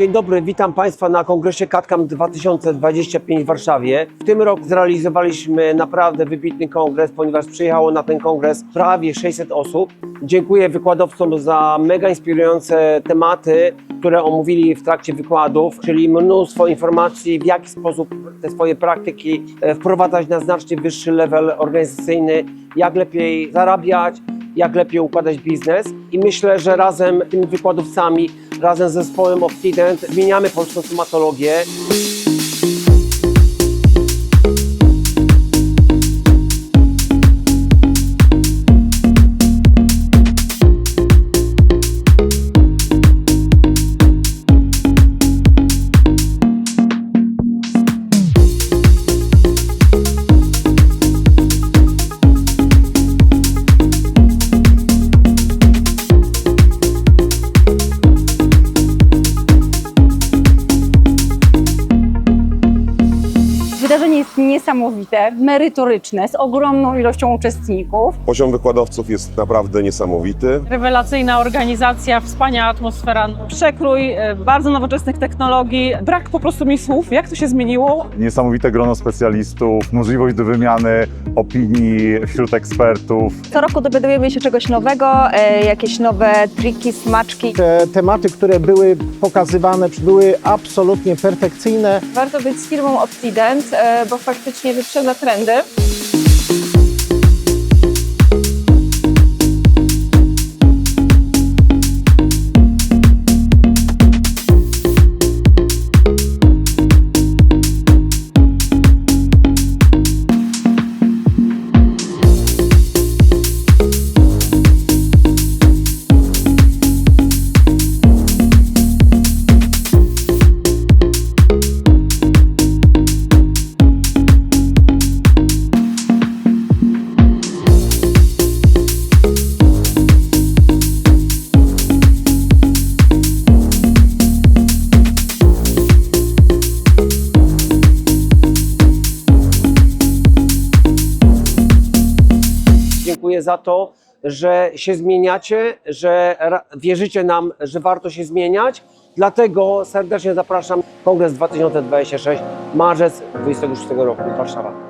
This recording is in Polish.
Dzień dobry, witam Państwa na kongresie CATCAM 2025 w Warszawie. W tym roku zrealizowaliśmy naprawdę wybitny kongres, ponieważ przyjechało na ten kongres prawie 600 osób. Dziękuję wykładowcom za mega inspirujące tematy, które omówili w trakcie wykładów, czyli mnóstwo informacji, w jaki sposób te swoje praktyki e, wprowadzać na znacznie wyższy level organizacyjny, jak lepiej zarabiać, jak lepiej układać biznes. I myślę, że razem z tymi wykładowcami, razem z zespołem Optident zmieniamy polską stomatologię. Jest niesamowite, merytoryczne, z ogromną ilością uczestników. Poziom wykładowców jest naprawdę niesamowity. Rewelacyjna organizacja, wspaniała atmosfera, przekrój e, bardzo nowoczesnych technologii. Brak po prostu mi słów, jak to się zmieniło. niesamowite grono specjalistów, możliwość do wymiany opinii wśród ekspertów. Co roku dowiadujemy się czegoś nowego, e, jakieś nowe triki, smaczki. Te tematy, które były pokazywane, były absolutnie perfekcyjne. Warto być z firmą Optident, e, bo faktycznie wyprzedza trendy. Za to, że się zmieniacie, że wierzycie nam, że warto się zmieniać. Dlatego serdecznie zapraszam Kongres 2026, marzec 26 roku, Warszawa.